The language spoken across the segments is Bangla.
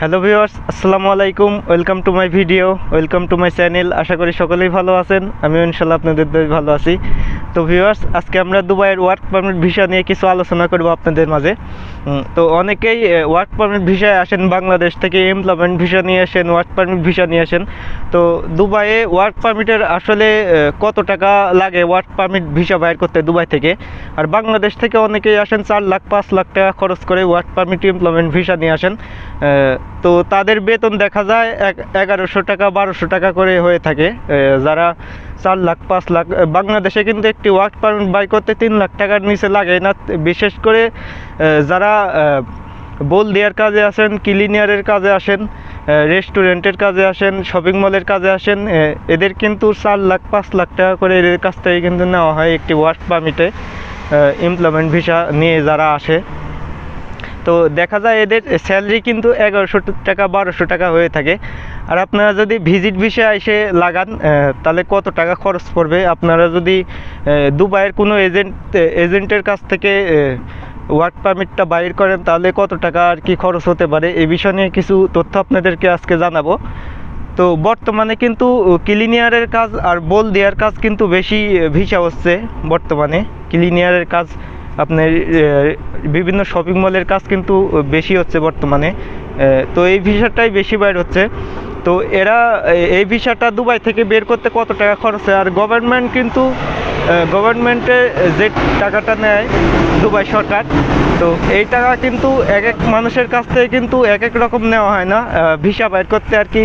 হ্যালো ভিউয়ার্স, আসসালামু আলাইকুম, welcome to my video, welcome to my channel, আশা করি সকলেই ভালো আছেন, আমিও ইনশাল্লাহ আপনাদের ভালো আছি। তো ভিউয়ার্স আজকে আমরা দুবাইয়ের ওয়ার্ক পারমিট ভিসা নিয়ে কিছু আলোচনা করব আপনাদের মাঝে। তো অনেকেই ওয়ার্ক পারমিট ভিসায় আসেন, বাংলাদেশ থেকে এমপ্লয়মেন্ট ভিসা নিয়ে আসেন ওয়ার্ক পারমিট ভিসা নিয়ে আসেন। তো দুবাইয়ে ওয়ার্ক পারমিটের আসলে কত টাকা লাগে ওয়ার্ক পারমিট ভিসা বাইর করতে দুবাই থেকে? আর বাংলাদেশ থেকে অনেকেই আসেন, চার লাখ, পাঁচ লাখ টাকা খরচ করে ওয়ার্ক পারমিট এমপ্লয়মেন্ট ভিসা নিয়ে আসেন। তো তাদের বেতন দেখা যায় এক, এগারোশো টাকা, বারোশো টাকা করে হয়ে থাকে। যারা চার লাখ, পাঁচ লাখ বাংলাদেশে কিন্তু ওয়ার্ক পারমিট বাই করতে তিন লাখ টাকার নিচে লাগে না। বিশেষ করে যারা বোল দেওয়ার কাজে আসেন ক্লিনিয়ারের কাজে আসেন রেস্টুরেন্টের কাজে আসেন, শপিং মলের কাজে আসেন এদের কিন্তু চার লাখ, পাঁচ লাখ টাকা করে এদের কাছ থেকে কিন্তু নেওয়া হয় একটি ওয়ার্ক পারমিটে এমপ্লয়মেন্ট ভিসা নিয়ে যারা আসে। তো দেখা যায় এদের স্যালারি কিন্তু এগারোশো টাকা, বারোশো টাকা হয়ে থাকে। আর আপনারা যদি ভিজিট ভিসা এসে লাগান তাহলে কত টাকা খরচ পড়বে? আপনারা যদি দুবাইয়ের কোনো এজেন্ট এজেন্টের কাছ থেকে ওয়ার্ক পারমিটটা বাইর করেন, তাহলে কত টাকা আর কি খরচ হতে পারে? এই বিষয় নিয়ে কিছু তথ্য আপনাদেরকে আজকে জানাব। তো বর্তমানে কিন্তু ক্লিনিয়ারের কাজ আর বল দেওয়ার কাজ কিন্তু বেশি ভিসা হচ্ছে বর্তমানে। ক্লিনিয়ারের কাজ আপনার বিভিন্ন শপিং মলের কাজ কিন্তু বেশি হচ্ছে বর্তমানে। তো এই ভিসাটাই বেশি বাইর হচ্ছে। তো এরা এই ভিসাটা দুবাই থেকে বের করতে কত টাকা খরচ হয়? আর গভর্নমেন্ট কিন্তু গভর্নমেন্টে যে টাকাটা নেয় দুবাই সরকার, তো এই টাকা কিন্তু এক এক মানুষের কাছ থেকে কিন্তু এক এক রকম নেওয়া হয় না। ভিসা বাইর করতে আর কি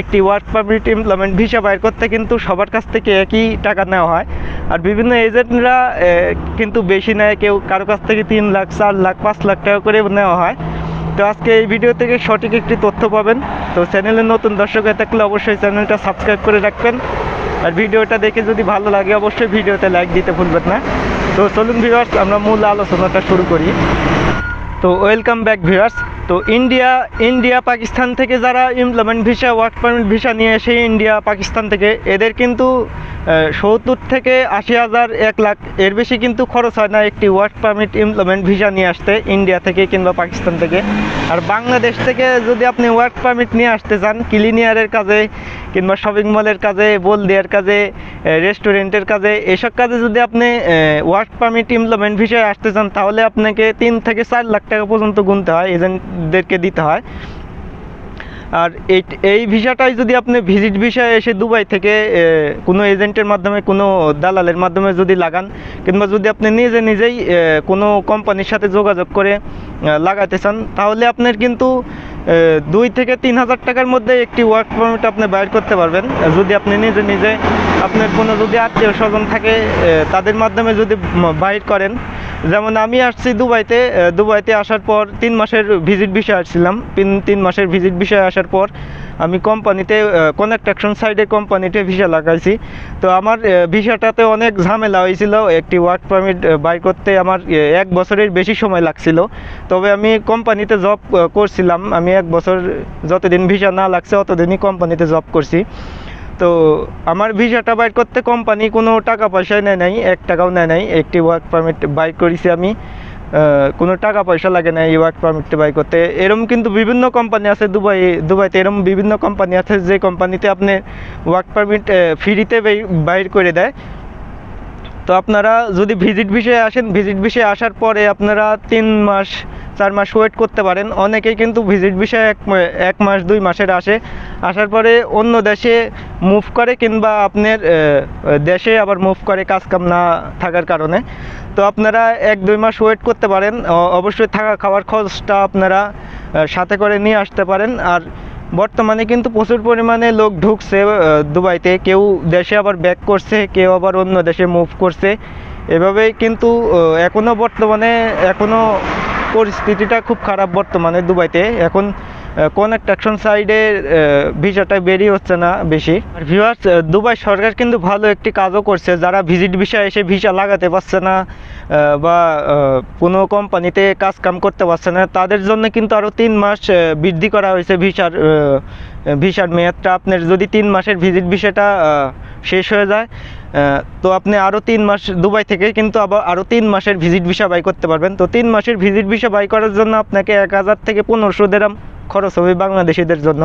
একটি ওয়ার্ক পারমিট এমপ্লয়মেন্ট ভিসা বাইর করতে কিন্তু সবার কাছ থেকে একই টাকা নেওয়া হয়। আর বিভিন্ন এজেন্টরা কিন্তু বেশি নেয়, কেউ কারও কাছ থেকে তিন লাখ, চার লাখ, পাঁচ লাখ টাকা করে নেওয়া হয়। তো আজকে এই ভিডিও থেকে সঠিক একটি তথ্য পাবেন। তো চ্যানেলে নতুন দর্শক হয়ে থাকলে অবশ্যই চ্যানেলটা সাবস্ক্রাইব করে রাখবেন। আর ভিডিওটা দেখে যদি ভালো লাগে, অবশ্যই ভিডিওতে লাইক দিতে ভুলবেন না। তো চলুন ভিউয়ার্স আমরা মূল আলোচনাটা শুরু করি। তো ওয়েলকাম ব্যাক ভিউয়ার্স তো ইন্ডিয়া ইন্ডিয়া পাকিস্তান থেকে যারা employment visa work permit visa নিয়ে এসে ইন্ডিয়া পাকিস্তান থেকে, এদের কিন্তু সত্তর থেকে আশি হাজার এক লাখ। এর বেশি কিন্তু খরচ হয় না একটি ওয়ার্ক পারমিট এমপ্লয়মেন্ট ভিসা নিয়ে আসতে ইন্ডিয়া থেকে কিংবা পাকিস্তান থেকে। আর বাংলাদেশ থেকে যদি আপনি ওয়ার্ক পারমিট নিয়ে আসতে চান ক্লিনিয়ারের কাজে কিংবা শপিং মলের কাজে বল দেওয়ার কাজে রেস্টুরেন্টের কাজে, এসব কাজে যদি আপনি ওয়ার্ক পারমিট এমপ্লয়মেন্ট ভিসায় আসতে চান, তাহলে আপনাকে তিন থেকে চার লাখ টাকা পর্যন্ত গুনতে হয় এজেন্টদেরকে দিতে হয়। আর এই ভিসাটাই যদি আপনি ভিজিট ভিসা এসে দুবাই থেকে কোনো এজেন্টের মাধ্যমে, কোনো দালালের মাধ্যমে যদি লাগান, কিংবা যদি আপনি নিজে নিজেই কোনো কোম্পানির সাথে যোগাযোগ করে লাগাতে চান, তাহলে আপনার কিন্তু দুই থেকে তিন হাজার টাকার মধ্যে একটি ওয়ার্ক পারমিট আপনি বাইর করতে পারবেন। যদি আপনি নিজে নিজে আপনার কোনো যদি আত্মীয় স্বজন থাকে তাদের মাধ্যমে যদি বাইর করেন। যেমন আমি আসছি দুবাইতে দুবাইতে আসার পর তিন মাসের ভিজিট বিষয় আসছিলাম। তিন তিন মাসের ভিজিট বিষয় আসার পর আমি কোম্পানিতে কনেকট্রাকশন সাইডে কোম্পানিতে ভিসা লাগাইছি। তো আমার ভিসাটাতে অনেক ঝামেলা হয়েছিল। একটি ওয়ার্ক পারমিট বাই করতে আমার এক বছরের বেশি সময় লাগছিল। তবে আমি কোম্পানিতে জব করছিলাম। আমি এক বছর যতদিন ভিসা না লাগছে, অতদিনই কোম্পানিতে জব করছি। তো আমার ভিসাটা বাইর করতে কোম্পানি কোনো টাকা পয়সা নেয় নাই, এক টাকাও নেয় নাই। একটি ওয়ার্ক পারমিট বাই করেছি আমি। কোনো টাকা পয়সা লাগে না এই ওয়ার্ক পারমিটটা বাই করতে। এরম কিন্তু বিভিন্ন কোম্পানি আছে দুবাই, দুবাইতে এরম বিভিন্ন কোম্পানি আছে যে কোম্পানিতে আপনি ওয়ার্ক পারমিট ফ্রিতে বাইর করে দেয়। তো আপনারা যদি ভিজিট বিষয়ে আসেন ভিজিট বিষয়ে আসার পরে আপনারা তিন মাস, চার মাস ওয়েট করতে পারেন। অনেকেই কিন্তু ভিজিট বিষয়ে এক এক মাস, দুই মাসের আসে। আসার পরে অন্য দেশে মুভ করে কিংবা আপনার দেশে আবার মুভ করে কাজ কাম না থাকার কারণে। তো আপনারা এক, দুই মাস ওয়েট করতে পারেন। অবশ্যই থাকা খাওয়ার খরচটা আপনারা সাথে করে নিয়ে আসতে পারেন। আর বর্তমানে কিন্তু প্রচুর পরিমাণে লোক ঢুকছে দুবাইতে। কেউ দেশে আবার ব্যাক করছে, কেউ আবার অন্য দেশে মুভ করছে। এভাবেই কিন্তু এখনও বর্তমানে এখনও পরিস্থিতিটা খুব খারাপ বর্তমানে দুবাইতে। এখন কনেকট্রাকশন সাইডে ভিসাটা বেরিয়ে হচ্ছে না বেশি। আর ভিউয়ার্স দুবাই সরকার কিন্তু ভালো একটি কাজও করছে। যারা ভিজিট ভিসা এসে ভিসা লাগাতে পারছে না বা কোনো কোম্পানিতে কাজ কাম করতে পারছে না, তাদের জন্য কিন্তু আরও তিন মাস বৃদ্ধি করা হয়েছে ভিসার ভিসার মেয়াদটা। আপনার যদি তিন মাসের ভিজিট ভিসাটা শেষ হয়ে যায় তো আপনি আরও তিন মাস দুবাই থেকে কিন্তু আবার আরও তিন মাসের ভিজিট ভিসা বাই করতে পারবেন। তো তিন মাসের ভিজিট ভিসা বাই করার জন্য আপনাকে এক হাজার থেকে পনেরোশো দেরাম খরচ হবে বাংলাদেশিদের জন্য।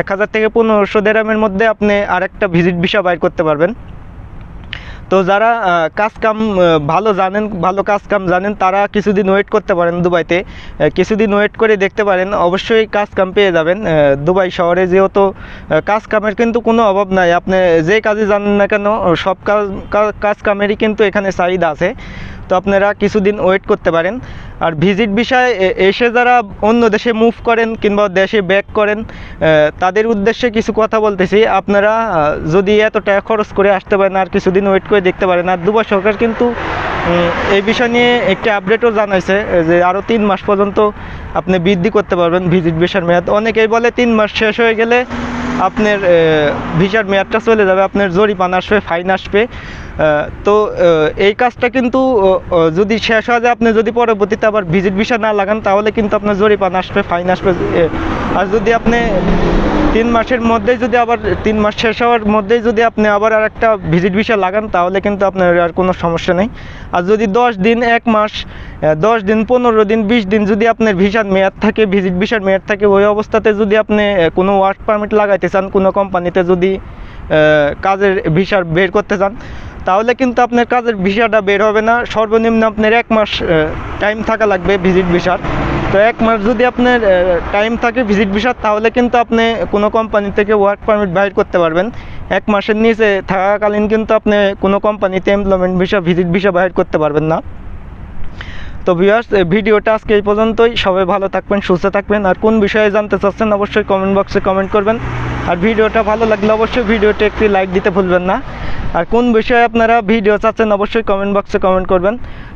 এক হাজার থেকে পনেরোশো দেরামের মধ্যে আপনি আরেকটা ভিজিট ভিসা বাইর করতে পারবেন। তো যারা কাজ কাম ভালো জানেন, ভালো কাজ কাম জানেন, তারা কিছুদিন ওয়েট করতে পারেন দুবাইতে। কিছুদিন ওয়েট করে দেখতে পারেন, অবশ্যই কাজ কাম পেয়ে যাবেন। দুবাই শহরে যেহেতু কাজ কামের কিন্তু কোনো অভাব নাই। আপনি যে কাজে জানেন না কেন, সব কাজ কাজ কামেরই কিন্তু এখানে চাহিদা আছে। তো আপনারা কিছুদিন ওয়েট করতে পারেন। আর ভিজিট বিষয়ে এসে যারা অন্য দেশে মুভ করেন কিংবা দেশে ব্যাক করেন তাদের উদ্দেশ্যে কিছু কথা বলতেছি। আপনারা যদি এত টাকা খরচ করে আসতে পারেন আর কিছুদিন ওয়েট করে দেখতে পারেন। আর দুবার সরকার কিন্তু এই বিষয় নিয়ে একটি আপডেটও জানাইছে যে আরও তিন মাস পর্যন্ত আপনি বৃদ্ধি করতে পারবেন ভিজিট ভিসার মেয়াদ। অনেকেই বলে তিন মাস শেষ হয়ে গেলে আপনার ভিসার মেয়াদটা চলে যাবে, আপনার জরিমানা আসবে ফাইন আসবে। তো এই কাজটা কিন্তু যদি শেষ হয়ে যায়, আপনি যদি পরবর্তীতে আবার ভিজিট ভিসা না লাগান, তাহলে কিন্তু আপনার জরিমানা আসবে ফাইন আসবে আর যদি আপনি তিন মাসের মধ্যেই যদি আবার, তিন মাস শেষ হওয়ার মধ্যেই যদি আপনি আবার আর একটা ভিজিট ভিসা লাগান, তাহলে কিন্তু আপনার আর কোনো সমস্যা নেই। আর যদি দশ দিন, এক মাস দশ দিন, পনেরো দিন, বিশ দিন যদি আপনার ভিসার মেয়াদ থাকে ভিজিট ভিসার মেয়াদ থাকে, ওই অবস্থাতে যদি আপনি কোনো ওয়ার্ক পারমিট লাগাইতে চান, কোনো কোম্পানিতে যদি কাজের ভিসার বের করতে চান, তাহলে কিন্তু আপনার কাজের ভিসাটা বের হবে না। সর্বনিম্ন আপনার এক মাস টাইম থাকা লাগবে ভিজিট ভিসার তো এক মাস যদি আপনার টাইম থাকে ভিজিট ভিসার তাহলে কিন্তু আপনি কোনো কোম্পানি থেকে ওয়ার্ক পারমিট বাইর করতে পারবেন। এক মাসের নিচে থাকাকালীন কিন্তু আপনি কোনো কোম্পানিতে এমপ্লয়মেন্ট ভিসা ভিজিট ভিসা বাইর করতে পারবেন না। তো ভিউয়ার্স ভিডিওটা আজকে এই পর্যন্তই। সবাই ভালো থাকবেন, সুস্থ থাকবেন। আর কোন বিষয়ে জানতে চাচ্ছেন অবশ্যই কমেন্ট বক্সে কমেন্ট করবেন। আর ভিডিওটা ভালো লাগলে অবশ্যই ভিডিওটা একটি লাইক দিতে ভুলবেন না। আর কোন বিষয়ে আপনারা ভিডিও চাচ্ছেন অবশ্যই কমেন্ট বক্সে কমেন্ট করবেন।